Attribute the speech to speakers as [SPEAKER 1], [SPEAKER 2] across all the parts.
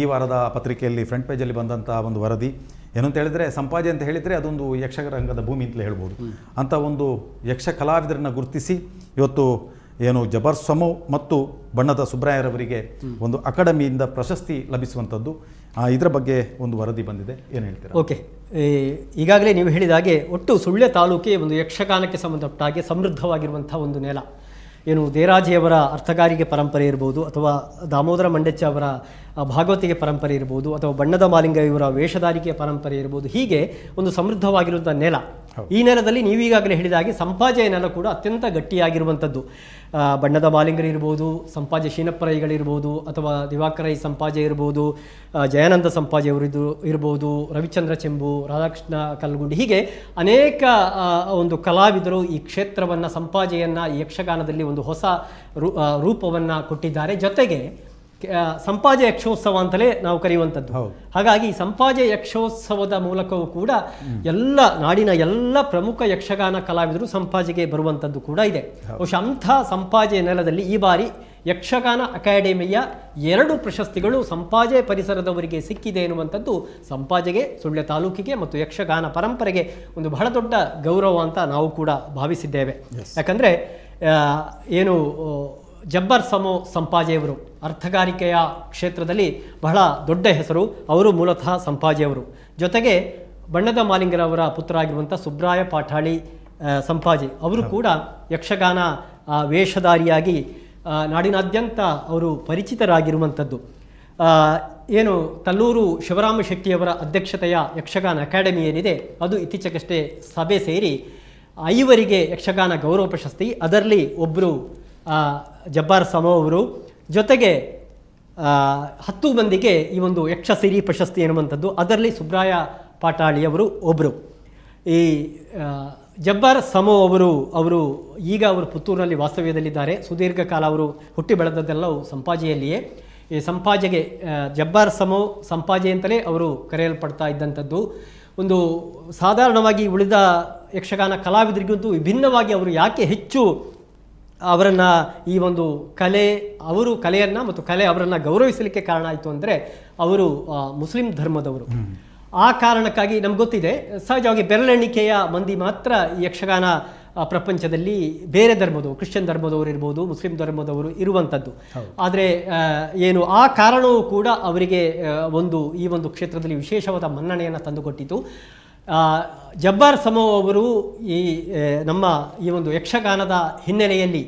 [SPEAKER 1] ಈ ವಾರದ ಪತ್ರಿಕೆಯಲ್ಲಿ ಫ್ರಂಟ್ ಪೇಜಲ್ಲಿ ಬಂದಂಥ ಒಂದು ವರದಿ. ಏನು ಅಂತ ಹೇಳಿದರೆ ಸಂಪಾಜೆ ಅಂತ ಹೇಳಿದರೆ ಅದೊಂದು ಯಕ್ಷರಂಗದ ಭೂಮಿ ಅಂತಲೇ ಹೇಳ್ಬೋದು. ಅಂಥ ಒಂದು ಯಕ್ಷ ಕಲಾವಿದರನ್ನು ಗುರುತಿಸಿ ಇವತ್ತು ಏನು ಜಬರ್ ಸಮೋ ಮತ್ತು ಬಣ್ಣದ ಸುಬ್ರಾಯರವರಿಗೆ ಒಂದು ಅಕಾಡೆಮಿಯಿಂದ ಪ್ರಶಸ್ತಿ ಲಭಿಸುವಂಥದ್ದು ಇದರ ಬಗ್ಗೆ ಒಂದು ವರದಿ ಬಂದಿದೆ. ಏನು ಹೇಳ್ತೀರಾ?
[SPEAKER 2] ಓಕೆ. ಈಗಾಗಲೇ ನೀವು ಹೇಳಿದ ಹಾಗೆ ಒಟ್ಟು ಸುಳ್ಯ ತಾಲೂಕೆ ಒಂದು ಯಕ್ಷಗಾನಕ್ಕೆ ಸಂಬಂಧಪಟ್ಟ ಹಾಗೆ ಸಮೃದ್ಧವಾಗಿರುವಂಥ ಒಂದು ನೆಲ. ಏನು ದೇರಾಜಿಯವರ ಅರ್ಥಗಾರಿಕೆ ಪರಂಪರೆ ಇರ್ಬೋದು ಅಥವಾ ದಾಮೋದರ ಮಂಡೆಚ್ಚ ಅವರ ಭಾಗವತಿಗೆ ಪರಂಪರೆ ಇರ್ಬೋದು ಅಥವಾ ಬಣ್ಣದ ಮಾಲಿಂಗ ಇವರ ವೇಷಧಾರಿಕೆಯ ಪರಂಪರೆ ಇರ್ಬೋದು ಹೀಗೆ ಒಂದು ಸಮೃದ್ಧವಾಗಿರುವಂಥ ನೆಲ. ಈ ನೆಲದಲ್ಲಿ ನೀವು ಈಗಾಗಲೇ ಹೇಳಿದ ಹಾಗೆ ಸಂಪಾಜೆಯ ನೆಲ ಕೂಡ ಅತ್ಯಂತ ಗಟ್ಟಿಯಾಗಿರುವಂಥದ್ದು. ಬಣ್ಣದ ಮಾಲಿಂಗರು ಇರ್ಬೋದು, ಸಂಪಾಜೆ ಶೀನಪ್ಪರೈಗಳಿರ್ಬೋದು ಅಥವಾ ದಿವಾಕರೈ ಸಂಪಾಜೆ ಇರ್ಬೋದು ಜಯಾನಂದ ಸಂಪಾಜೆ ಅವರಿದ್ದು ಇರ್ಬೋದು, ರವಿಚಂದ್ರ ಚೆಂಬು, ರಾಧಾಕೃಷ್ಣ ಕಲ್ಗುಂಡಿ. ಹೀಗೆ ಅನೇಕ ಒಂದು ಕಲಾವಿದರು ಈ ಕ್ಷೇತ್ರವನ್ನು, ಸಂಪಾಜೆಯನ್ನು ಯಕ್ಷಗಾನದಲ್ಲಿ ಒಂದು ಹೊಸ ರೂ ರೂಪವನ್ನು ಕೊಟ್ಟಿದ್ದಾರೆ. ಜೊತೆಗೆ ಸಂಪಾಜೆ ಯಕ್ಷೋತ್ಸವ ಅಂತಲೇ ನಾವು ಕರೆಯುವಂಥದ್ದು. ಹಾಗಾಗಿ ಸಂಪಾಜ ಯಕ್ಷೋತ್ಸವದ ಮೂಲಕವೂ ಕೂಡ ಎಲ್ಲ ನಾಡಿನ ಎಲ್ಲ ಪ್ರಮುಖ ಯಕ್ಷಗಾನ ಕಲಾವಿದರು ಸಂಪಾಜೆಗೆ ಬರುವಂಥದ್ದು ಕೂಡ ಇದೆ. ಬಹುಶಃ ಅಂಥ ಸಂಪಾಜೆ ನೆಲದಲ್ಲಿ ಈ ಬಾರಿ ಯಕ್ಷಗಾನ ಅಕಾಡೆಮಿಯ ಎರಡು ಪ್ರಶಸ್ತಿಗಳು ಸಂಪಾಜೆ ಪರಿಸರದವರಿಗೆ ಸಿಕ್ಕಿದೆ ಎನ್ನುವಂಥದ್ದು ಸಂಪಾಜೆಗೆ ಸುಳ್ಯ ತಾಲೂಕಿಗೆ ಮತ್ತು ಯಕ್ಷಗಾನ ಪರಂಪರೆಗೆ ಒಂದು ಬಹಳ ದೊಡ್ಡ ಗೌರವ ಅಂತ ನಾವು ಕೂಡ ಭಾವಿಸಿದ್ದೇವೆ. ಯಾಕಂದರೆ ಏನು ಜಬ್ಬರ್ ಸಮೋ ಸಂಪಾಜೆಯವರು ಅರ್ಥಗಾರಿಕೆಯ ಕ್ಷೇತ್ರದಲ್ಲಿ ಬಹಳ ದೊಡ್ಡ ಹೆಸರು ಅವರು ಮೂಲತಃ ಸಂಪಾಜೆಯವರು. ಜೊತೆಗೆ ಬಣ್ಣದ ಮಾಲಿಂಗರವರ ಪುತ್ರ ಆಗಿರುವಂಥ ಸುಬ್ರಾಯ ಪಾಠಾಳಿ ಸಂಪಾಜಿ. ಅವರು ಕೂಡ ಯಕ್ಷಗಾನ ವೇಷಧಾರಿಯಾಗಿ ನಾಡಿನಾದ್ಯಂತ ಅವರು ಪರಿಚಿತರಾಗಿರುವಂಥದ್ದು. ಏನು ತಲ್ಲೂರು ಶಿವರಾಮ ಶೆಟ್ಟಿಯವರ ಅಧ್ಯಕ್ಷತೆಯ ಯಕ್ಷಗಾನ ಅಕಾಡೆಮಿ ಏನಿದೆ ಅದು ಇತ್ತೀಚೆಗಷ್ಟೇ ಸಭೆ ಸೇರಿ ಐವರಿಗೆ ಯಕ್ಷಗಾನ ಗೌರವ ಪ್ರಶಸ್ತಿ ಅದರಲ್ಲಿ ಒಬ್ಬರು ಜಬ್ಬಾರ್ ಸಮೋ ಅವರು ಜೊತೆಗೆ ಹತ್ತು ಮಂದಿಗೆ ಈ ಒಂದು ಯಕ್ಷಸಿರಿ ಪ್ರಶಸ್ತಿ ಎನ್ನುವಂಥದ್ದು, ಅದರಲ್ಲಿ ಸುಬ್ರಾಯ ಪಾಟಾಳಿಯವರು ಒಬ್ಬರು ಈ ಜಬ್ಬಾರ್ ಸಮೋ ಅವರು ಅವರು ಈಗ ಅವರು ಪುತ್ತೂರಿನಲ್ಲಿ ವಾಸ್ತವ್ಯದಲ್ಲಿದ್ದಾರೆ ಸುದೀರ್ಘ ಕಾಲ ಅವರು ಹುಟ್ಟಿ ಬೆಳೆದದ್ದೆಲ್ಲವೂ ಸಂಪಾಜೆಯಲ್ಲಿಯೇ. ಈ ಸಂಪಾಜೆಗೆ ಜಬ್ಬಾರ್ ಸಮೋ ಸಂಪಾಜೆ ಅಂತಲೇ ಅವರು ಕರೆಯಲ್ಪಡ್ತಾ ಇದ್ದಂಥದ್ದು. ಒಂದು ಸಾಧಾರಣವಾಗಿ ಉಳಿದ ಯಕ್ಷಗಾನ ಕಲಾವಿದರಿಗಿಂತೂ ವಿಭಿನ್ನವಾಗಿ ಅವರು ಯಾಕೆ ಹೆಚ್ಚು ಅವರನ್ನು ಈ ಒಂದು ಕಲೆ ಅವರು ಕಲೆಯನ್ನ ಮತ್ತು ಕಲೆ ಅವರನ್ನು ಗೌರವಿಸಲಿಕ್ಕೆ ಕಾರಣ ಆಯಿತು ಅಂದ್ರೆ ಅವರು ಮುಸ್ಲಿಂ ಧರ್ಮದವರು. ಆ ಕಾರಣಕ್ಕಾಗಿ ನಮ್ಗೆ ಗೊತ್ತಿದೆ ಸಹಜವಾಗಿ ಬೆರಳೆಣಿಕೆಯ ಮಂದಿ ಮಾತ್ರ ಈ ಯಕ್ಷಗಾನ ಪ್ರಪಂಚದಲ್ಲಿ ಬೇರೆ ಧರ್ಮದವರು ಕ್ರಿಶ್ಚಿಯನ್ ಧರ್ಮದವರು ಇರ್ಬೋದು ಮುಸ್ಲಿಂ ಧರ್ಮದವರು ಇರುವಂಥದ್ದು ಆದರೆ ಏನು ಆ ಕಾರಣವೂ ಕೂಡ ಅವರಿಗೆ ಒಂದು ಈ ಒಂದು ಕ್ಷೇತ್ರದಲ್ಲಿ ವಿಶೇಷವಾದ ಮನ್ನಣೆಯನ್ನು ತಂದುಕೊಟ್ಟಿತು. ಜಬ್ಬಾರ್ ಸಮೋ ಅವರು ಈ ನಮ್ಮ ಈ ಒಂದು ಯಕ್ಷಗಾನದ ಹಿನ್ನೆಲೆಯಲ್ಲಿ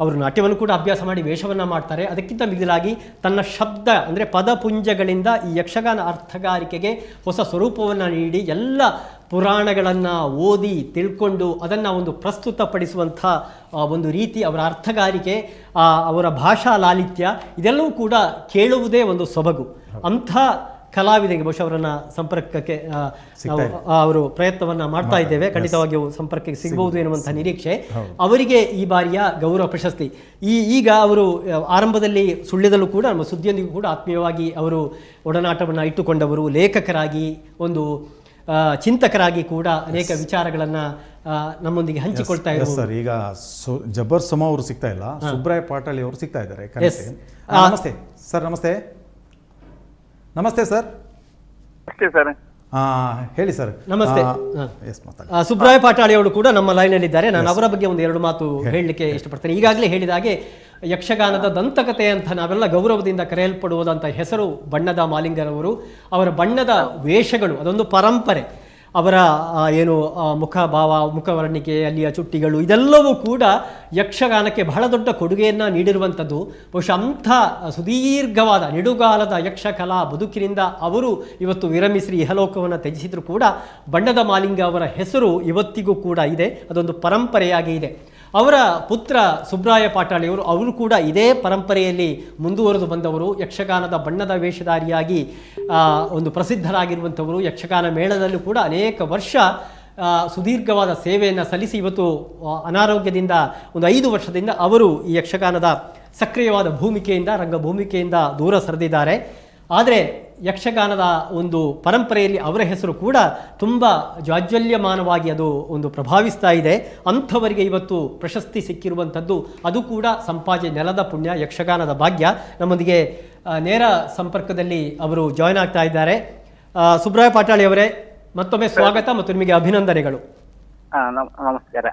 [SPEAKER 2] ಅವರು ನಾಟ್ಯವನ್ನು ಕೂಡ ಅಭ್ಯಾಸ ಮಾಡಿ ವೇಷವನ್ನು ಮಾಡ್ತಾರೆ. ಅದಕ್ಕಿಂತ ಮಿಗಿಲಾಗಿ ತನ್ನ ಶಬ್ದ, ಅಂದರೆ ಪದಪುಂಜಗಳಿಂದ ಈ ಯಕ್ಷಗಾನ ಅರ್ಥಗಾರಿಕೆಗೆ ಹೊಸ ಸ್ವರೂಪವನ್ನು ನೀಡಿ ಎಲ್ಲ ಪುರಾಣಗಳನ್ನು ಓದಿ ತಿಳ್ಕೊಂಡು ಅದನ್ನು ಒಂದು ಪ್ರಸ್ತುತಪಡಿಸುವಂಥ ಒಂದು ರೀತಿ ಅವರ ಅರ್ಥಗಾರಿಕೆ ಅವರ ಭಾಷಾ ಲಾಲಿತ್ಯ ಇದೆಲ್ಲವೂ ಕೂಡ ಕೇಳುವುದೇ ಒಂದು ಸೊಬಗು. ಅಂಥ ಕಲಾವಿದರಿಗೆ ಬಹುಶಃ ಅವರನ್ನ ಸಂಪರ್ಕಕ್ಕೆ ಅವರು ಪ್ರಯತ್ನವನ್ನ ಮಾಡ್ತಾ ಇದ್ದೇವೆ. ಖಂಡಿತವಾಗಿಯೂ ಸಂಪರ್ಕಕ್ಕೆ ಸಿಗಬಹುದು ಎನ್ನುವಂತಹ ನಿರೀಕ್ಷೆ. ಅವರಿಗೆ ಈ ಬಾರಿಯ ಗೌರವ ಪ್ರಶಸ್ತಿ. ಈ ಈಗ ಅವರು ಆರಂಭದಲ್ಲಿ ಸುಳ್ಳ್ಯದಲ್ಲೂ ಕೂಡ ನಮ್ಮ ಸುದ್ದಿಯೊಂದಿಗೂ ಕೂಡ ಆತ್ಮೀಯವಾಗಿ ಅವರು ಒಡನಾಟವನ್ನು ಇಟ್ಟುಕೊಂಡವರು ಲೇಖಕರಾಗಿ ಒಂದು ಆ, ಚಿಂತಕರಾಗಿ ಕೂಡ ಅನೇಕ ವಿಚಾರಗಳನ್ನ ನಮ್ಮೊಂದಿಗೆ ಹಂಚಿಕೊಳ್ತಾ ಇದ್ದಾರೆ
[SPEAKER 1] ಸರ್ ಈಗ ಜಬ್ಬರ್ ಸಮ ಅವರು ಸಿಗ್ತಾ ಇಲ್ಲ. ಸುಬ್ರಾಯ ಪಾಟಾಳಿ ಅವರು ಸಿಗ್ತಾ ಇದ್ದಾರೆ? ನಮಸ್ತೆ. ಸರ್ ನಮಸ್ತೆ. ನಮಸ್ತೆ ಸರ್.
[SPEAKER 3] ಅಷ್ಟೇ ಸರ್.
[SPEAKER 1] ಆ, ಹೇಳಿ ಸರ್.
[SPEAKER 2] ನಮಸ್ತೆ.
[SPEAKER 1] ಎಸ್ ಮಾತಾಡಿ.
[SPEAKER 2] ಸುಬ್ರಾಯ ಪಾಟಾಳಿ ಅವರು ಕೂಡ ನಮ್ಮ ಲೈನಲ್ಲಿದ್ದಾರೆ ನಾನು ಅವರ ಬಗ್ಗೆ ಒಂದು ಎರಡು ಮಾತು ಹೇಳಲಿಕ್ಕೆ ಇಷ್ಟಪಡ್ತೇನೆ. ಈಗಾಗಲೇ ಹೇಳಿದ ಹಾಗೆ ಯಕ್ಷಗಾನದ ದಂತಕತೆ ಅಂತ ನಾವೆಲ್ಲ ಗೌರವದಿಂದ ಕರೆಯಲ್ಪಡುವುದಂತ ಹೆಸರು ಬಣ್ಣದ ಮಾಲಿಂಗರವರು. ಅವರ ಬಣ್ಣದ ವೇಷಗಳು ಅದೊಂದು ಪರಂಪರೆ. ಅವರ ಏನು ಮುಖಭಾವ ಮುಖ ಭಾವ ಮುಖವರ್ಣಿಕೆ, ಅಲ್ಲಿಯ ಚುಟ್ಟಿಗಳು, ಇದೆಲ್ಲವೂ ಕೂಡ ಯಕ್ಷಗಾನಕ್ಕೆ ಬಹಳ ದೊಡ್ಡ ಕೊಡುಗೆಯನ್ನು ನೀಡಿರುವಂಥದ್ದು. ಬಹುಶಃ ಅಂಥ ಸುದೀರ್ಘವಾದ ನಿಡುಗಾಲದ ಯಕ್ಷಕಲಾ ಬದುಕಿನಿಂದ ಅವರು ಇವತ್ತು ವಿರಮಿಸಿ ಇಹಲೋಕವನ್ನು ತ್ಯಜಿಸಿದರೂ ಕೂಡ ಬಣ್ಣದ ಮಾಲಿಂಗ ಅವರ ಹೆಸರು ಇವತ್ತಿಗೂ ಕೂಡ ಇದೆ. ಅದೊಂದು ಪರಂಪರೆಯಾಗಿ ಇದೆ. ಅವರ ಪುತ್ರ ಸುಬ್ರಾಯ ಪಾಟಾಳಿಯವರು ಅವರು ಕೂಡ ಇದೇ ಪರಂಪರೆಯಲ್ಲಿ ಮುಂದುವರೆದು ಬಂದವರು. ಯಕ್ಷಗಾನದ ಬಣ್ಣದ ವೇಷಧಾರಿಯಾಗಿ ಒಂದು ಪ್ರಸಿದ್ಧರಾಗಿರುವಂಥವರು. ಯಕ್ಷಗಾನ ಮೇಳದಲ್ಲೂ ಕೂಡ ಅನೇಕ ವರ್ಷ ಸುದೀರ್ಘವಾದ ಸೇವೆಯನ್ನು ಸಲ್ಲಿಸಿ ಇವತ್ತು ಅನಾರೋಗ್ಯದಿಂದ ಒಂದು ಐದು ವರ್ಷದಿಂದ ಅವರು ಈ ಯಕ್ಷಗಾನದ ಸಕ್ರಿಯವಾದ ಭೂಮಿಕೆಯಿಂದ, ರಂಗಭೂಮಿಕೆಯಿಂದ ದೂರ ಸರಿದಿದ್ದಾರೆ. ಆದರೆ ಯಕ್ಷಗಾನದ ಒಂದು ಪರಂಪರೆಯಲ್ಲಿ ಅವರ ಹೆಸರು ಕೂಡ ತುಂಬ ಜಾಜ್ವಲ್ಯಮಾನವಾಗಿ ಅದು ಒಂದು ಪ್ರಭಾವಿಸ್ತಾ ಇದೆ. ಅಂಥವರಿಗೆ ಇವತ್ತು ಪ್ರಶಸ್ತಿ ಸಿಕ್ಕಿರುವಂಥದ್ದು ಅದು ಕೂಡ ಸಂಪಾಜೆ ನೆಲದ ಪುಣ್ಯ ಯಕ್ಷಗಾನದ ಭಾಗ್ಯ. ನಮ್ಮೊಂದಿಗೆ ನೇರ ಸಂಪರ್ಕದಲ್ಲಿ ಅವರು ಜಾಯ್ನ್ ಆಗ್ತಾ ಇದ್ದಾರೆ. ಸುಬ್ರಾಯ ಪಾಟಾಳಿ ಅವರೇ ಮತ್ತೊಮ್ಮೆ ಸ್ವಾಗತ ಮತ್ತು ನಿಮಗೆ ಅಭಿನಂದನೆಗಳು.
[SPEAKER 3] ನಮಸ್ಕಾರ.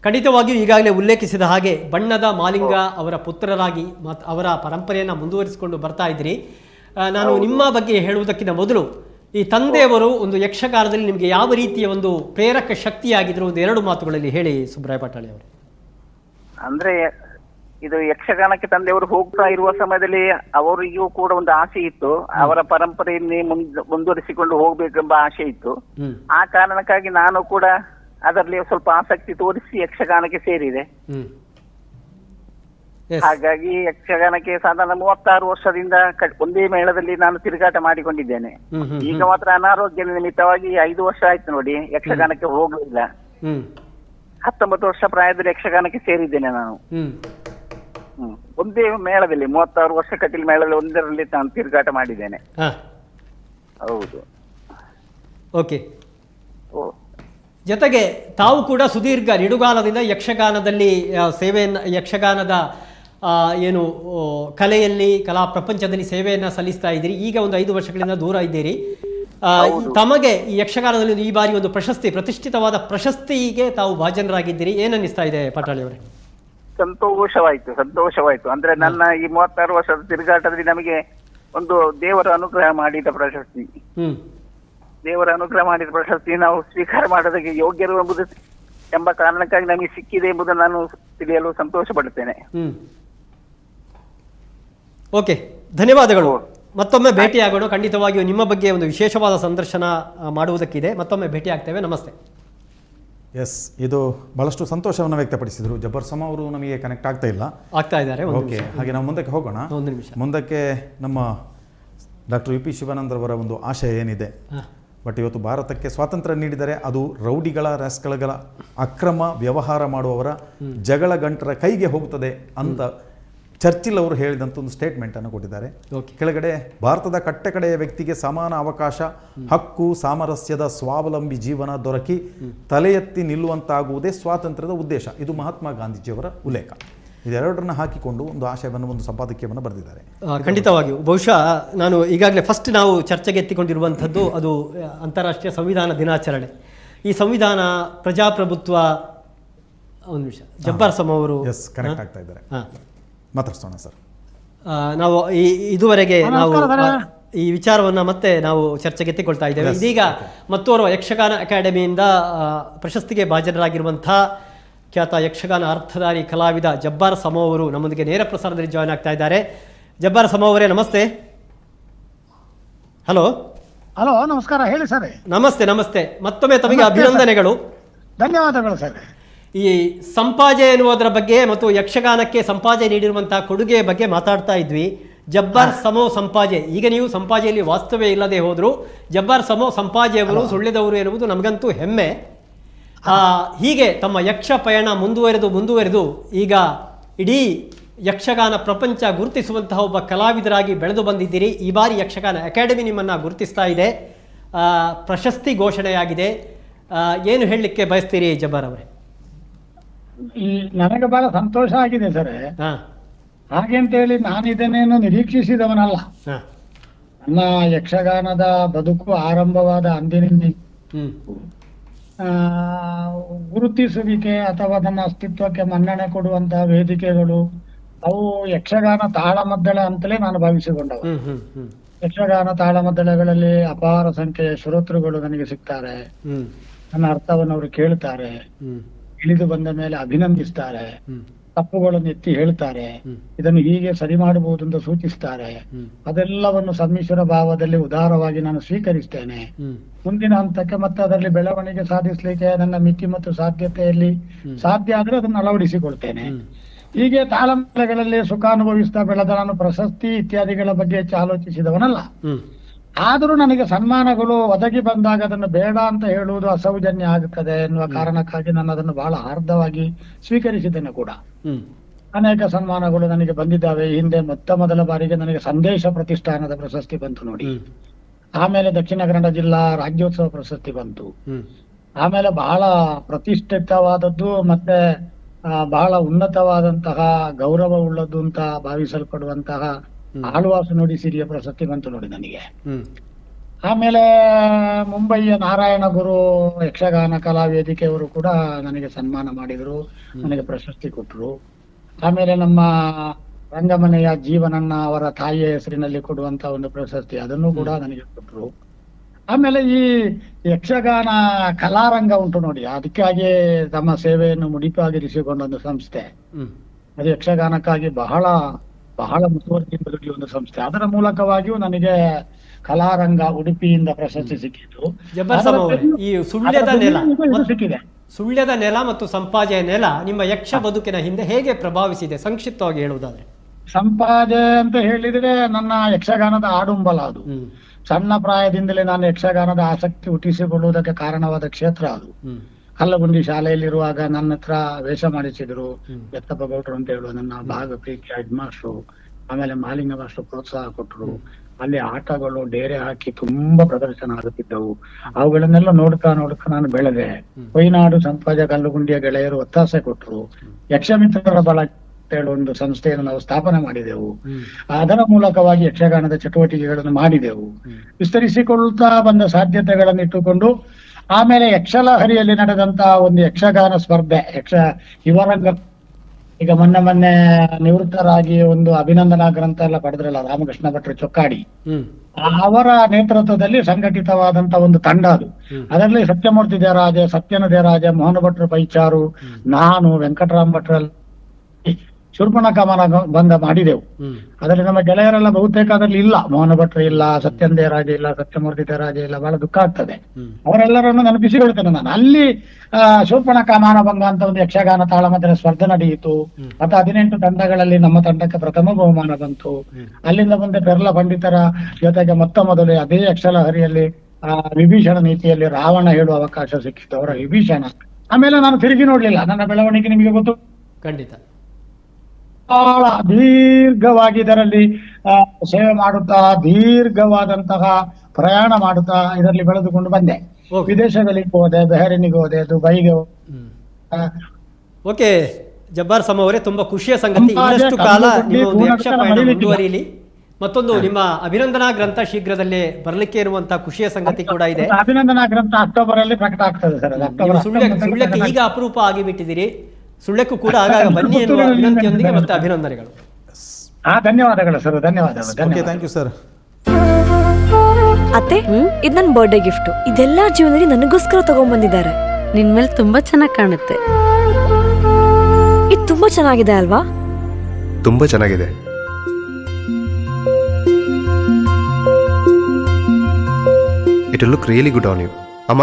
[SPEAKER 2] ಖಂಡಿತವಾಗಿಯೂ ಈಗಾಗಲೇ ಉಲ್ಲೇಖಿಸಿದ ಹಾಗೆ ಬಣ್ಣದ ಮಾಲಿಂಗ ಅವರ ಪುತ್ರರಾಗಿ ಮತ್ತು ಅವರ ಪರಂಪರೆಯನ್ನು ಮುಂದುವರಿಸಿಕೊಂಡು ಬರ್ತಾ ಇದ್ದೀರಿ ಆ, ನಾನು ನಿಮ್ಮ ಬಗ್ಗೆ ಹೇಳುವುದಕ್ಕಿಂತ ಮೊದಲು ಈ ತಂದೆಯವರು ಒಂದು ಯಕ್ಷಗಾನದಲ್ಲಿ ನಿಮಗೆ ಯಾವ ರೀತಿಯ ಒಂದು ಪ್ರೇರಕ ಶಕ್ತಿಯಾಗಿದ್ರು ಒಂದು ಎರಡು ಮಾತುಗಳಲ್ಲಿ ಹೇಳಿ ಸುಬ್ರಾಯ ಪಾಟಾಳಿ ಅವರು.
[SPEAKER 3] ಅಂದ್ರೆ ಇದು ಯಕ್ಷಗಾನಕ್ಕೆ ತಂದೆಯವರು ಹೋಗ್ತಾ ಇರುವ ಸಮಯದಲ್ಲಿ ಅವರಿಗೂ ಕೂಡ ಒಂದು ಆಸೆ ಇತ್ತು. ಅವರ ಪರಂಪರೆಯನ್ನೇ ಮುಂದ್ ಮುಂದುವರಿಸಿಕೊಂಡು ಹೋಗ್ಬೇಕೆಂಬ ಆಸೆ ಇತ್ತು. ಆ ಕಾರಣಕ್ಕಾಗಿ ನಾನು ಕೂಡ ಅದರಲ್ಲಿ ಸ್ವಲ್ಪ ಆಸಕ್ತಿ ತೋರಿಸಿ ಯಕ್ಷಗಾನಕ್ಕೆ ಸೇರಿದೆ. ಹಾಗಾಗಿ ಯಕ್ಷಗಾನಕ್ಕೆ ಸಾಧಾರಣ ಮೂವತ್ತಾರು ವರ್ಷದಿಂದ ಕ- ಒಂದೇ ಮೇಳದಲ್ಲಿ ನಾನು ತಿರುಗಾಟ ಮಾಡಿಕೊಂಡಿದ್ದೇನೆ.
[SPEAKER 2] ಹ್ಮ್ ಹ್ಮ್
[SPEAKER 3] ಈಗ ಮಾತ್ರ ಅನಾರೋಗ್ಯ ನಿಮಿತ್ತವಾಗಿ ಐದು ವರ್ಷ ಆಯ್ತು ನೋಡಿ ಯಕ್ಷಗಾನಕ್ಕೆ ಹೋಗಲಿಲ್ಲ.
[SPEAKER 2] ಹ್ಮ್.
[SPEAKER 3] ಹತ್ತೊಂಬತ್ತು ವರ್ಷ ಪ್ರಾಯದಲ್ಲಿ ಯಕ್ಷಗಾನಕ್ಕೆ ಸೇರಿದ್ದೇನೆ ನಾನು.
[SPEAKER 2] ಹ್ಮ್.
[SPEAKER 3] ಹ್ಮ್. ಒಂದೇ ಮೇಳದಲ್ಲಿ ಮೂವತ್ತಾರು ವರ್ಷ ಕಟೀಲ್ ಮೇಳದಲ್ಲಿ ಒಂದರಲ್ಲಿ ನಾನು ತಿರುಗಾಟ ಮಾಡಿದ್ದೇನೆ.
[SPEAKER 2] ಹಾ.
[SPEAKER 3] ಹೌದು.
[SPEAKER 2] ಓಕೆ
[SPEAKER 3] ಓ.
[SPEAKER 2] ಜೊತೆಗೆ ತಾವು ಕೂಡ ಸುದೀರ್ಘ ನಿಡುಗಾಲದಿಂದ ಯಕ್ಷಗಾನದಲ್ಲಿ ಆ, ಸೇವೆಯನ್ನು ಯಕ್ಷಗಾನದ ಏನು ಕಲೆಯಲ್ಲಿ ಕಲಾ ಪ್ರಪಂಚದಲ್ಲಿ ಸೇವೆಯನ್ನು ಸಲ್ಲಿಸ್ತಾ ಇದ್ದೀರಿ. ಈಗ ಒಂದು ಐದು ವರ್ಷಗಳಿಂದ ದೂರ ಇದ್ದೀರಿ. ಆ, ತಮಗೆ ಈ ಯಕ್ಷಗಾನದಲ್ಲಿ ಈ ಬಾರಿ ಒಂದು ಪ್ರಶಸ್ತಿ ಪ್ರತಿಷ್ಠಿತವಾದ ಪ್ರಶಸ್ತಿಗೆ ತಾವು ಭಾಜನರಾಗಿದ್ದೀರಿ. ಏನನ್ನಿಸ್ತಾ ಇದೆ ಪಾಟಾಳಿ ಅವರೇ?
[SPEAKER 3] ಸಂತೋಷವಾಯ್ತು ಸಂತೋಷವಾಯ್ತು. ಅಂದ್ರೆ ನನ್ನ ಈ ಮೂವತ್ತಾರು ವರ್ಷದ ತಿರುಗಾಟದಲ್ಲಿ ನಮಗೆ ಒಂದು ದೇವರ ಅನುಗ್ರಹ ಮಾಡಿದ ಪ್ರಶಸ್ತಿ. ದೇವರ ಅನುಗ್ರಹ ಮಾಡಿದ ಪ್ರಶಸ್ತಿ ನಾವು ಸ್ವೀಕಾರ ಮಾಡೋದಕ್ಕೆ ಯೋಗ್ಯರು ಎಂಬುದು ಎಂಬ ಕಾರಣಕ್ಕಾಗಿ ನಮಗೆ ಸಿಕ್ಕಿದೆ ಎಂಬುದನ್ನು ನಾನು ತಿಳಿಯಲು ಸಂತೋಷ ಪಡುತ್ತೇನೆ
[SPEAKER 2] ಓಕೆ ಧನ್ಯವಾದಗಳು. ಮತ್ತೊಮ್ಮೆ ಭೇಟಿಯಾಗೋಣ. ಖಂಡಿತವಾಗಿಯೂ ನಿಮ್ಮ ಬಗ್ಗೆ ಒಂದು ವಿಶೇಷವಾದ ಸಂದರ್ಶನ ಮಾಡುವುದಕ್ಕಿದೆ. ಮತ್ತೊಮ್ಮೆ ಭೇಟಿ ಆಗ್ತೇವೆ. ನಮಸ್ತೆ.
[SPEAKER 1] ಎಸ್ ಇದು ಬಹಳಷ್ಟು ಸಂತೋಷವನ್ನು ವ್ಯಕ್ತಪಡಿಸಿದರು. ಜಬ್ಬರ್ ಸಮ ಅವರು ನಮಗೆ ಕನೆಕ್ಟ್ ಆಗ್ತಾ ಇಲ್ಲ.
[SPEAKER 2] ಆಗ್ತಾ ಇದ್ದಾರೆ. ಒಂದು
[SPEAKER 1] ಓಕೆ ಹಾಗೆ ನಾವು ಮುಂದಕ್ಕೆ ಹೋಗೋಣ.
[SPEAKER 2] ಒಂದು ನಿಮಿಷ.
[SPEAKER 1] ಮುಂದಕ್ಕೆ ನಮ್ಮ ಡಾಕ್ಟರ್ ಯು ಪಿ ಶಿವಾನಂದರವರ ಒಂದು ಆಶಯ ಏನಿದೆ? ಬಟ್ ಇವತ್ತು ಭಾರತಕ್ಕೆ ಸ್ವಾತಂತ್ರ್ಯ ನೀಡಿದರೆ ಅದು ರೌಡಿಗಳ ರಸ್ಕಳಗಳ ಅಕ್ರಮ ವ್ಯವಹಾರ ಮಾಡುವವರ ಜಗಳ ಗಂಟರ ಕೈಗೆ ಹೋಗುತ್ತದೆ ಅಂತ ಚರ್ಚಿಲ್ ಅವರು ಹೇಳಿದಂಥ ಒಂದು ಸ್ಟೇಟ್ಮೆಂಟನ್ನು ಕೊಟ್ಟಿದ್ದಾರೆ. ಕೆಳಗಡೆ ಭಾರತದ ಕಟ್ಟಕಡೆಯ ವ್ಯಕ್ತಿಗೆ ಸಮಾನ ಅವಕಾಶ ಹಕ್ಕು ಸಾಮರಸ್ಯದ ಸ್ವಾವಲಂಬಿ ಜೀವನ ದೊರಕಿ ತಲೆ ಎತ್ತಿ ನಿಲ್ಲುವಂತಾಗುವುದೇ ಸ್ವಾತಂತ್ರ್ಯದ ಉದ್ದೇಶ. ಇದು ಮಹಾತ್ಮ ಗಾಂಧೀಜಿಯವರ ಉಲ್ಲೇಖ. ಇದೆರಡರನ್ನ ಹಾಕಿಕೊಂಡು ಒಂದು ಆಶಯವನ್ನು ಒಂದು ಸಂಪಾದಕೀಯವನ್ನು ಬರೆದಿದ್ದಾರೆ.
[SPEAKER 2] ಖಂಡಿತವಾಗಿಯೂ ಬಹುಶಃ ನಾನು ಈಗಾಗಲೇ ಫಸ್ಟ್ ನಾವು ಚರ್ಚೆಗೆ ಎತ್ತಿಕೊಂಡಿರುವಂಥದ್ದು ಅದು ಅಂತಾರಾಷ್ಟ್ರೀಯ ಸಂವಿಧಾನ ದಿನಾಚರಣೆ. ಈ ಸಂವಿಧಾನ ಪ್ರಜಾಪ್ರಭುತ್ವ ಒಂದು ನಿಮಿಷ ಜಬ್ಬಾರ್ ಸಮ ಅವರು
[SPEAKER 1] ಎಸ್ ಕರೆಕ್ಟ್ ಆಗ್ತಾ ಇದ್ದಾರೆ.
[SPEAKER 2] ಹಾ.
[SPEAKER 1] ಮಾತಾಡ್ಸೋಣ ಸರ್.
[SPEAKER 2] ನಾವು ಈ ಇದುವರೆಗೆ ನಾವು ಈ ವಿಚಾರವನ್ನ ಮತ್ತೆ ನಾವು ಚರ್ಚೆಗೆ ಎತ್ತಿಕೊಳ್ತಾ ಇದ್ದೇವೆ. ಇದೀಗ ಮತ್ತೋರ್ವ ಯಕ್ಷಗಾನ ಅಕಾಡೆಮಿಯಿಂದ ಪ್ರಶಸ್ತಿಗೆ ಭಾಜನರಾಗಿರುವಂಥ ಖ್ಯಾತ ಯಕ್ಷಗಾನ ಅರ್ಥಧಾರಿ ಕಲಾವಿದ ಜಬ್ಬಾರ್ ಸಮೋ ಅವರು ನಮ್ಮೊಂದಿಗೆ ನೇರ ಪ್ರಸಾರದಲ್ಲಿ ಜಾಯ್ನ್ ಆಗ್ತಾ ಇದ್ದಾರೆ. ಜಬ್ಬಾರ್ ಸಮೋ ಅವರೇ ನಮಸ್ತೆ. ಹಲೋ
[SPEAKER 4] ಹಲೋ ನಮಸ್ಕಾರ. ಹೇಳಿ ಸರ್.
[SPEAKER 2] ನಮಸ್ತೆ ನಮಸ್ತೆ. ಮತ್ತೊಮ್ಮೆ ತಮಗೆ ಅಭಿನಂದನೆಗಳು.
[SPEAKER 4] ಧನ್ಯವಾದಗಳು ಸರ್.
[SPEAKER 2] ಈ ಸಂಪಾಜೆ ಎನ್ನುವುದರ ಬಗ್ಗೆ ಮತ್ತು ಯಕ್ಷಗಾನಕ್ಕೆ ಸಂಪಾಜೆ ನೀಡಿರುವಂತಹ ಕೊಡುಗೆಯ ಬಗ್ಗೆ ಮಾತಾಡ್ತಾ ಇದ್ವಿ. ಜಬ್ಬಾರ್ ಸಮೋ ಸಂಪಾಜೆ. ಈಗ ನೀವು ಸಂಪಾಜೆಯಲ್ಲಿ ವಾಸ್ತವ್ಯ ಇಲ್ಲದೆ ಹೋದ್ರು ಜಬ್ಬಾರ್ ಸಮೋ ಸಂಪಾಜೆಯವರು ಸುಳ್ಳಿದವರು ಎನ್ನುವುದು ನಮಗಂತೂ ಹೆಮ್ಮೆ. ಆ, ಹೀಗೆ ತಮ್ಮ ಯಕ್ಷ ಪಯಣ ಮುಂದುವರೆದು ಮುಂದುವರೆದು ಈಗ ಇಡೀ ಯಕ್ಷಗಾನ ಪ್ರಪಂಚ ಗುರುತಿಸುವಂತಹ ಒಬ್ಬ ಕಲಾವಿದರಾಗಿ ಬೆಳೆದು ಬಂದಿದ್ದೀರಿ. ಈ ಬಾರಿ ಯಕ್ಷಗಾನ ಅಕಾಡೆಮಿ ನಿಮ್ಮನ್ನು ಗುರುತಿಸ್ತಾ ಇದೆ. ಪ್ರಶಸ್ತಿ ಘೋಷಣೆಯಾಗಿದೆ. ಏನು ಹೇಳಲಿಕ್ಕೆ ಬಯಸ್ತೀರಿ ಜಬ್ಬಾರ್ ಅವರೇ?
[SPEAKER 4] ನನಗೆ ಬಹಳ ಸಂತೋಷ ಆಗಿದೆ ಸರ್. ಹಾಗೆ ಅಂತ ಹೇಳಿ ನಾನು ಇದನ್ನೇನು ನಿರೀಕ್ಷಿಸಿದವನಲ್ಲ ನನ್ನ ಯಕ್ಷಗಾನದ ಬದುಕು ಆರಂಭವಾದ ಅಂದಿನಿಂದ ಗುರುತಿಸುವಿಕೆ ಅಥವಾ ನನ್ನ ಅಸ್ತಿತ್ವಕ್ಕೆ ಮನ್ನಣೆ ಕೊಡುವಂತಹ ವೇದಿಕೆಗಳು ಅವು ಯಕ್ಷಗಾನ ತಾಳಮದ್ದಳೆ ಅಂತಲೇ ನಾನು ಭಾವಿಸಿಕೊಂಡವ. ಯಕ್ಷಗಾನ ತಾಳಮದ್ದಳೆಗಳಲ್ಲಿ ಅಪಾರ ಸಂಖ್ಯೆಯ ಶ್ರೋತೃಗಳು ನನಗೆ ಸಿಗ್ತಾರೆ. ನನ್ನ ಅರ್ಥವನ್ನು ಅವರು ಕೇಳ್ತಾರೆ. ಇಳಿದು ಬಂದ ಮೇಲೆ ಅಭಿನಂದಿಸ್ತಾರೆ. ತಪ್ಪುಗಳನ್ನು ಎತ್ತಿ ಹೇಳ್ತಾರೆ. ಇದನ್ನು ಹೀಗೆ ಸರಿ ಮಾಡಬಹುದು ಅಂತ ಸೂಚಿಸ್ತಾರೆ ಅದೆಲ್ಲವನ್ನು ಸಮ್ಮಿಶ್ರ ಭಾವದಲ್ಲಿ ಉದಾರವಾಗಿ ನಾನು ಸ್ವೀಕರಿಸ್ತೇನೆ. ಮುಂದಿನ ಹಂತಕ್ಕೆ ಮತ್ತೆ ಅದರಲ್ಲಿ ಬೆಳವಣಿಗೆ ಸಾಧಿಸಲಿಕ್ಕೆ ನನ್ನ ಮಿತಿ ಮತ್ತು ಸಾಧ್ಯತೆಯಲ್ಲಿ ಸಾಧ್ಯ ಆದ್ರೆ ಅದನ್ನು ಅಳವಡಿಸಿಕೊಳ್ತೇನೆ. ಹೀಗೆ ತಾಳಮದ್ದಳೆಗಳಲ್ಲಿ ಸುಖ ಅನುಭವಿಸ್ತಾ ಬೆಳೆದ ನಾನು ಪ್ರಶಸ್ತಿ ಇತ್ಯಾದಿಗಳ ಬಗ್ಗೆ ಹೆಚ್ಚು ಆಲೋಚಿಸಿದವನಲ್ಲ. ಆದರೂ ನನಗೆ ಸನ್ಮಾನಗಳು ಒದಗಿ ಬಂದಾಗ ಅದನ್ನು ಬೇಡ ಅಂತ ಹೇಳುವುದು ಅಸೌಜನ್ಯ ಆಗುತ್ತದೆ ಎನ್ನುವ ಕಾರಣಕ್ಕಾಗಿ ನಾನು ಅದನ್ನು ಬಹಳ ಹಾರ್ದವಾಗಿ ಸ್ವೀಕರಿಸಿದ್ದೇನೆ ಕೂಡ. ಅನೇಕ ಸನ್ಮಾನಗಳು ನನಗೆ ಬಂದಿದ್ದಾವೆ. ಹಿಂದೆ ಮೊತ್ತ ಮೊದಲ ಬಾರಿಗೆ ನನಗೆ ಸಂದೇಶ ಪ್ರತಿಷ್ಠಾನದ ಪ್ರಶಸ್ತಿ ಬಂತು ನೋಡಿ. ಆಮೇಲೆ ದಕ್ಷಿಣ ಕನ್ನಡ ಜಿಲ್ಲಾ ರಾಜ್ಯೋತ್ಸವ ಪ್ರಶಸ್ತಿ ಬಂತು. ಆಮೇಲೆ ಬಹಳ ಪ್ರತಿಷ್ಠಿತವಾದದ್ದು ಮತ್ತೆ ಬಹಳ ಉನ್ನತವಾದಂತಹ ಗೌರವ ಉಳ್ಳದ್ದು ಅಂತ ಭಾವಿಸಲ್ಪಡುವಂತಹ ಆಳ್ವಾಸ ನೋಡಿ ಸಿರಿಯ ಪ್ರಶಸ್ತಿ ಬಂತು ನೋಡಿ ನನಗೆ. ಆಮೇಲೆ ಮುಂಬಯಿಯ ನಾರಾಯಣ ಗುರು ಯಕ್ಷಗಾನ ಕಲಾ ವೇದಿಕೆಯವರು ಕೂಡ ನನಗೆ ಸನ್ಮಾನ ಮಾಡಿದ್ರು ನನಗೆ ಪ್ರಶಸ್ತಿ ಕೊಟ್ಟರು ಆಮೇಲೆ ನಮ್ಮ ರಂಗಮನೆಯ ಜೀವನಣ್ಣ ಅವರ ತಾಯಿಯ ಹೆಸರಿನಲ್ಲಿ ಕೊಡುವಂತ ಒಂದು ಪ್ರಶಸ್ತಿ ಅದನ್ನು ಕೂಡ ನನಗೆ ಕೊಟ್ಟರು ಆಮೇಲೆ ಈ ಯಕ್ಷಗಾನ ಕಲಾರಂಗ ಉಂಟು ನೋಡಿ ಅದಕ್ಕಾಗಿ ತಮ್ಮ ಸೇವೆಯನ್ನು ಮುಡಿಪಾಗಿರಿಸಿಕೊಂಡ ಒಂದು ಸಂಸ್ಥೆ ಅದು ಯಕ್ಷಗಾನಕ್ಕಾಗಿ ಬಹಳ ಬಹಳ ಒಂದು ಸಂಸ್ಥೆ. ಅದರ ಮೂಲಕವಾಗಿಯೂ ನನಗೆ ಕಲಾರಂಗ ಉಡುಪಿಯಿಂದ ಪ್ರಶಸ್ತಿ ಬೆನ್ನು-
[SPEAKER 2] ಈ ಸುಳ್ಯದ ನೆಲ
[SPEAKER 4] ಸಿಕ್ಕಿದೆ.
[SPEAKER 2] ಸುಳ್ಯದ ನೆಲ ಮತ್ತು ಸಂಪಾಜೆಯ ನೆಲ ನಿಮ್ಮ ಯಕ್ಷ ಬದುಕಿನ ಹಿಂದೆ ಹೇಗೆ ಪ್ರಭಾವಿಸಿದೆ? ಸಂಕ್ಷಿಪ್ತವಾಗಿ ಹೇಳುವುದಾದ್ರೆ.
[SPEAKER 4] ಸಂಪಾದೆ ಅಂತ ಹೇಳಿದ್ರೆ ನನ್ನ ಯಕ್ಷಗಾನದ ಆಡುಂಬಲ ಅದು. ಸಣ್ಣ ಪ್ರಾಯದಿಂದಲೇ ನಾನು ಯಕ್ಷಗಾನದ ಆಸಕ್ತಿ ಹುಟ್ಟಿಸಿಕೊಳ್ಳುವುದಕ್ಕೆ ಕಾರಣವಾದ ಕ್ಷೇತ್ರ ಅದು.
[SPEAKER 2] ಹ್ಮ್
[SPEAKER 4] ಕಲ್ಲಗುಂಡಿ ಶಾಲೆಯಲ್ಲಿರುವಾಗ ನನ್ನ ಹತ್ರ ವೇಷ ಮಾಡಿಸಿದ್ರು.
[SPEAKER 2] ಎತ್ತಪ್ಪ
[SPEAKER 4] ಬೆತ್ತಪ್ಪ ಗೌಡ್ರು ಅಂತ ಹೇಳುವ ನನ್ನ ಭಾಗ ಪ್ರೀತಿಯ ಹೆಡ್ ಮಾಸ್ಟ್ರು ಆಮೇಲೆ ಮಾಲಿಂಗ ಮಾಸ್ಟ್ರು ಪ್ರೋತ್ಸಾಹ ಕೊಟ್ಟರು ಅಲ್ಲಿ ಆಟಗಳು ಡೇರೆ ಹಾಕಿ ತುಂಬಾ ಪ್ರದರ್ಶನ ಆಗುತ್ತಿದ್ದವು. ಅವುಗಳನ್ನೆಲ್ಲ ನೋಡ್ತಾ ನೋಡ್ತಾ ನಾನು ಬೆಳೆದೆ. ಕೊಯ್ನಾಡು ಸಂಪಾಜ ಕಲ್ಲುಗುಂಡಿಯ ಗೆಳೆಯರು ಒತ್ತಾಸೆ ಕೊಟ್ಟರು ಯಕ್ಷಮಿತ್ರರ ಬಲ ಒಂದು ಸಂಸ್ಥೆಯನ್ನು ನಾವು ಸ್ಥಾಪನೆ ಮಾಡಿದೆವು. ಅದರ ಮೂಲಕವಾಗಿ ಯಕ್ಷಗಾನದ ಚಟುವಟಿಕೆಗಳನ್ನು ಮಾಡಿದೆವು. ವಿಸ್ತರಿಸಿಕೊಳ್ಳುತ್ತಾ ಬಂದ ಸಾಧ್ಯತೆಗಳನ್ನು ಇಟ್ಟುಕೊಂಡು ಆಮೇಲೆ ಯಕ್ಷಲಹರಿಯಲ್ಲಿ ನಡೆದಂತ ಒಂದು ಯಕ್ಷಗಾನ ಸ್ಪರ್ಧೆ ಯಕ್ಷ ಯುವರಂಗ. ಈಗ ಮೊನ್ನೆ ಮೊನ್ನೆ ನಿವೃತ್ತರಾಗಿ ಒಂದು ಅಭಿನಂದನಾ ಗ್ರಂಥ ಎಲ್ಲ ಪಡೆದ್ರಲ್ಲ ರಾಮಕೃಷ್ಣ ಭಟ್ರು ಚೊಕ್ಕಾಡಿ. ಅವರ ನೇತೃತ್ವದಲ್ಲಿ ಸಂಘಟಿತವಾದಂತ ಒಂದು ತಂಡ ಅದು. ಅದರಲ್ಲಿ ಸತ್ಯಮೂರ್ತಿ ದೇವರಾಜ ಸತ್ಯನ ದೇವರಾಜ ಮೋಹನ ಭಟ್ರು ಪೈಚಾರು ನಾನು ವೆಂಕಟರಾಮ್ ಭಟ್ರಲ್ಲಿ ಶೂರ್ಪಣ ಕಮನ ಬಂದ ಮಾಡಿದೆವು. ಅದರಲ್ಲಿ ನಮ್ಮ ಗೆಳೆಯರೆಲ್ಲ ಬಹುತೇಕ ಅದರಲ್ಲಿ ಇಲ್ಲ. ಮೋಹನ ಭಟ್ರು ಇಲ್ಲ ಸತ್ಯಂದೇ ರಾಜ ಇಲ್ಲ ಸತ್ಯಮೂರ್ತಿ ರಾಜ ಇಲ್ಲ ಬಹಳ ದುಃಖ ಆಗ್ತದೆ.
[SPEAKER 2] ನಾನು
[SPEAKER 4] ಅವರೆಲ್ಲರನ್ನು ನೆನಪಿಸಿಕೊಳ್ತೇನೆ ನಾನು. ಅಲ್ಲಿ ಶೂರ್ಪಣ ಕಾಮಾನಭಂಗ ಅಂತ ಒಂದು ಯಕ್ಷಗಾನ ತಾಳಮದ್ದಲೆ ಸ್ಪರ್ಧೆ ನಡೆಯಿತು. ಮತ್ತೆ ಹದಿನೆಂಟು ತಂಡಗಳಲ್ಲಿ ನಮ್ಮ ತಂಡಕ್ಕೆ ಪ್ರಥಮ ಬಹುಮಾನ ಬಂತು. ಅಲ್ಲಿಂದ ಮುಂದೆ ಬೆರ್ಲ ಪಂಡಿತರ ಜೊತೆಗೆ ಮೊತ್ತ ಮೊದಲೇ ಅದೇ ಯಕ್ಷಲಹರಿಯಲ್ಲಿ ಆ ವಿಭೀಷಣ ನೀತಿಯಲ್ಲಿ ರಾವಣ ಹೇಳುವ ಅವಕಾಶ ಸಿಕ್ಕಿತು. ಅವರ ವಿಭೀಷಣ. ಆಮೇಲೆ ನಾನು ತಿರುಗಿ ನೋಡ್ಲಿಲ್ಲ. ನನ್ನ ಬೆಳವಣಿಗೆ ನಿಮಗೆ ಗೊತ್ತು?
[SPEAKER 2] ಖಂಡಿತ.
[SPEAKER 4] ಬಹಳ ದೀರ್ಘವಾಗಿ ಇದರಲ್ಲಿ ಸೇವೆ ಮಾಡುತ್ತಾ ದೀರ್ಘವಾದಂತಹ ಪ್ರಯಾಣ ಮಾಡುತ್ತಾ ಇದರಲ್ಲಿ ಬೆಳೆದುಕೊಂಡು ಬಂದೆ. ವಿದೇಶಗಳಿಗೆ ಹೋದೆ ಬೆಹರಿನಿಗೆ ಹೋದೆ ದುಬೈಗೆ
[SPEAKER 2] ಓಕೆ ಜಬ್ಬಾರ್ ಸಮ ಅವರೇ ತುಂಬಾ ಖುಷಿಯ ಸಂಗತಿ. ಇನ್ನಷ್ಟು ಕಾಲ ಮುಂದುವರಿಯಲಿ ಮತ್ತೊಂದು ನಿಮ್ಮ ಅಭಿನಂದನಾ ಗ್ರಂಥ ಶೀಘ್ರದಲ್ಲೇ ಬರಲಿಕ್ಕೆ ಇರುವಂತ ಖುಷಿಯ ಸಂಗತಿ ಕೂಡ ಇದೆ.
[SPEAKER 4] ಅಭಿನಂದನಾ ಗ್ರಂಥ ಅಕ್ಟೋಬರ್ ಅಲ್ಲಿ ಪ್ರಕಟ ಆಗ್ತದೆ ಸರ್
[SPEAKER 2] ಸುಳ್ಯಕ್ಕೆ
[SPEAKER 4] ಪ್ರಕಟ
[SPEAKER 2] ಈಗ ಅಪರೂಪ ಆಗಿಬಿಟ್ಟಿದ್ದೀರಿ. ಸುಳ್ಯಕ್ಕೂ ಕೂಡ ಆಗಾಗ ಬನ್ನಿ ಎನ್ನುವ ವಿನಂತಿಯೊಂದಿಗೆ ಮತ್ತೆ ಅಭಿನಂದನೆಗಳು.
[SPEAKER 4] ಹಾ ಧನ್ಯವಾದಗಳು ಸರ್ ಧನ್ಯವಾದಗಳು
[SPEAKER 1] ಓಕೆ ಥ್ಯಾಂಕ್ ಯು ಸರ್
[SPEAKER 5] ಅತ್ತೆ ಇದು ನನ್ನ ಬರ್ಡೇ ಗಿಫ್ಟ್ ಇದೆಲ್ಲ ಜೀವನದಲ್ಲಿ ನನಗೋಸ್ಕರ ತಗೊಂಡ್ಬಂದಿದ್ದಾರೆ
[SPEAKER 6] ನಿನ್ ಮೇಲೆ ತುಂಬಾ ಚೆನ್ನಾಗಿ ಕಾಣುತ್ತೆ.
[SPEAKER 5] ಇದು ತುಂಬಾ ಚೆನ್ನಾಗಿದೆ ಅಲ್ವಾ?
[SPEAKER 7] ತುಂಬಾ ಚೆನ್ನಾಗಿದೆ. It look really good on you ಅಮ್ಮ?